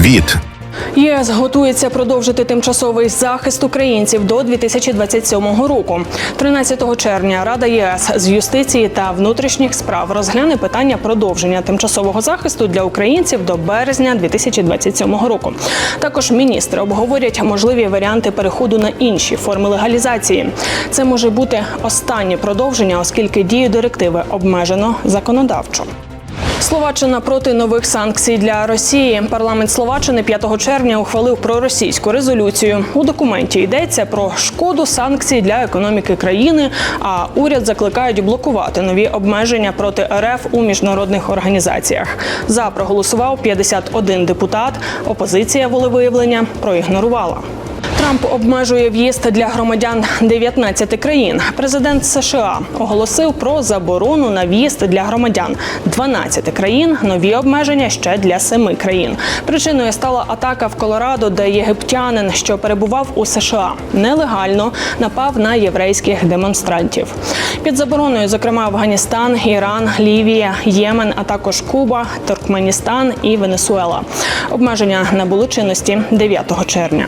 Світ ЄС готується продовжити тимчасовий захист українців до 2027 року. 13 червня Рада ЄС з юстиції та внутрішніх справ розгляне питання продовження тимчасового захисту для українців до березня 2027 року. Також міністри обговорять можливі варіанти переходу на інші форми легалізації. Це може бути останнє продовження, оскільки дію директиви обмежено законодавчо. Словаччина проти нових санкцій для Росії. Парламент Словаччини 5 червня ухвалив проросійську резолюцію. У документі йдеться про шкоду санкцій для економіки країни. А уряд закликають блокувати нові обмеження проти РФ у міжнародних організаціях. За проголосував 51 депутат. Опозиція волевиявлення проігнорувала. Трамп обмежує в'їзд для громадян 19 країн. Президент США оголосив про заборону на в'їзд для громадян 12 країн. Нові обмеження ще для 7 країн. Причиною стала атака в Колорадо, де єгиптянин, що перебував у США, нелегально напав на єврейських демонстрантів. Під забороною, зокрема, Афганістан, Іран, Лівія, Ємен, а також Куба, Туркменістан і Венесуела. Обмеження набули чинності 9 червня.